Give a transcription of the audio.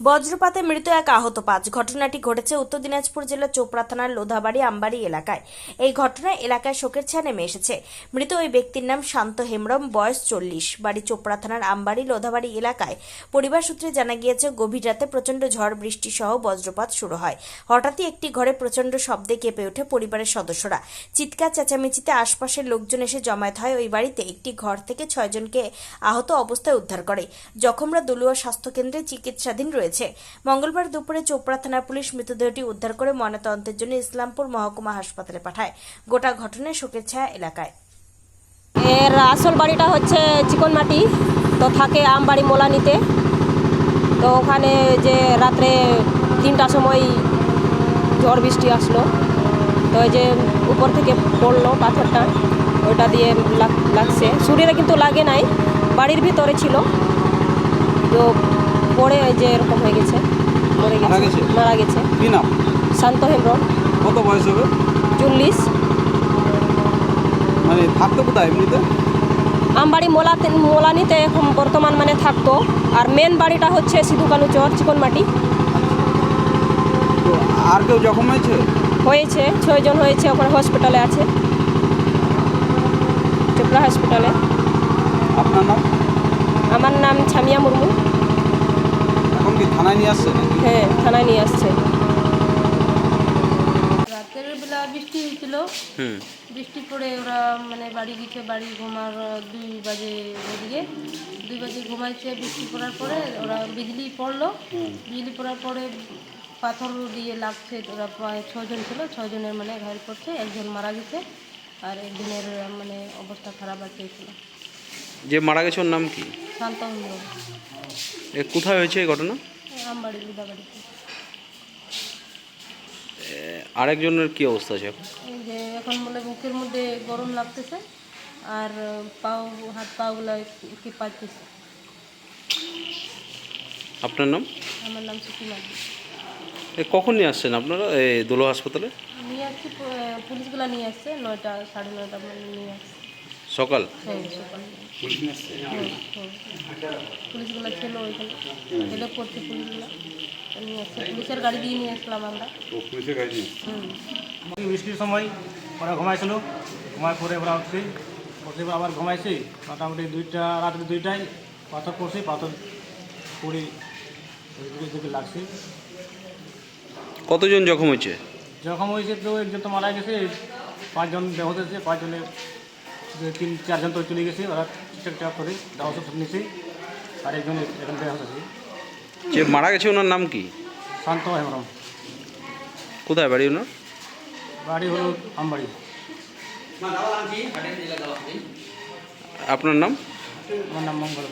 বজ্রপাতে মৃত এক আহত পাঁচ। ঘটনাটি ঘটেছে উত্তর দিনাজপুর জেলার চোপড়া থানার লোধাবাড়ি আমবাড়ি এলাকায়। এই ঘটনায় এলাকায় শোকের ছায়া নেমে এসেছে। মৃত ওই ব্যক্তির নাম শান্ত হেমব্রম, বয়স চল্লিশ। বাড়ি চোপড়া থানার আমবাড়ি লোধাবাড়ি এলাকায় পরিবার সূত্রে জানা গিয়েছে, গভীর রাতে প্রচণ্ড ঝড়, বৃষ্টি সহ বজ্রপাত শুরু হয়। হঠাৎই একটি ঘরে প্রচণ্ড শব্দে কেঁপে ওঠে পরিবারের সদস্যরা। চিৎকার, চেঁচামেচিতে আশপাশের লোকজন এসে জমায়েত হয়। ওই বাড়িতে একটি ঘর থেকে ছয়জনকে আহত অবস্থায় উদ্ধার করে। জখমরা দলুয়া স্বাস্থ্যকেন্দ্রে চিকিৎসাধীন রয়েছে। মঙ্গলবার দুপুরে চোপড়া থানার পুলিশ মৃতদেহটি উদ্ধার করে ময়নাতদন্তের জন্য ইসলামপুর মহকুমা হাসপাতালে পাঠায়। গোটা ঘটনায় শোকের ছায়া এলাকায়। এর আসল বাড়িটা হচ্ছে চিকনমাটি। তো থাকে আমবাড়ি মোলানিতে। তো ওখানে যে রাত্রে তিনটার সময় ঝড় বৃষ্টি আসলো। তো যে উপর থেকে পড়ল পাথরটা, ওইটা দিয়ে লাগ- লাগছে। শরীরে কিন্তু লাগে নাই, বাড়ির ভিতরে ছিল। তো পড়ে ওই যে এরকম হয়ে গেছে। মরে গেছে? মারা গেছে? কি নাম? শান্ত হেমব্রম। কত বয়স হবে? চল্লিশ। মানে থাকতো কোথায় এমনিতে? আমবাড়ি মোলাতে মোলানিতে এখন বর্তমান মানে থাকতো। আর মেন বাড়িটা হচ্ছে সিধু কালু চর চিকনমাটি। আর কেউ জখম হয়েছে? হয়েছে ছয়জন হয়েছে ওখানে হসপিটালে আছে। চোপড়া হসপিটালে আপনার নাম? আমার নাম ছামিয়া মুর্মু। থানায় নিয়ে আসছে হ্যাঁ থানায় নিয়ে আসছে। রাতের বেলা বৃষ্টি হয়েছিল। হুম। বৃষ্টি পড়ে ওরা মানে বাড়ি গেছে বাড়ি ঘুমার দুই বাজে ওদিকে। দুই বাজে ঘুমাইছে বৃষ্টি পড়ার পরে ওরা বিজলি পড়ল। বিজলি পড়ার পরে পাথর দিয়ে লাগছে ওরা প্রায় ছজন ছিল ছজনের মানে ঘায়ল পড়ছে একজন মারা গেছে আর একজনের মানে অবস্থা খারাপ আছে ছিল যে মারা গেছে ওর নাম কি? শান্ত কোথায় হয়েছে এই ঘটনা? আমবাড়ি লুদাবাড়িতে আরেকজনের কি অবস্থা আছে? যে এখন মনে বুকের মধ্যে গরম লাগতেছে আর পাও হাত পাগুলো কি পাচ্ছে আপনার নাম? আমার নাম সুকিমা এ কখন নিয়ে আসছেন আপনারা? এই দোলো হাসপাতালে? নিয়ে আসছি পুলিশগুলো নিয়ে আসছে নয়টা সাড়ে নয়টা নিয়ে আসছে। সকাল? হ্যাঁ সকালে। পুলিশগুলো ছিল ওইখানে। হেল্প করছে পুলিশগুলো। নিয়ে আসছে। পুলিশের গাড়ি দিয়ে নিয়ে আসলাম আমরা। হুম। বৃষ্টির সময় ওরা ঘুমাইছিল। ঘুমায় পরে ওরা উঠছি। উঠে আবার ঘুমাইছি। মোটামুটি দুইটা রাত্রি দুইটায় পাথর পড়ছি। পাথর পড়ি ওই দিকে লাগছে। কতজন জখম হয়েছে? জখম হয়েছে তো একজন তো মারা গেছে। পাঁচজন দেহ হয়েছে পাঁচজনের তিন চারজন তো চলে গেছে ওরা ঠিকঠাক করে দাওয়া সব নিছে। আর একজন এখান থেকে হয়েছে যে মারা গেছে ওনার নাম কি? শান্ত হেমরম কোথায় বাড়ি ওনার? বাড়ি হলো আমবাড়ি। আপনার নাম? আমার নাম মঙ্গল।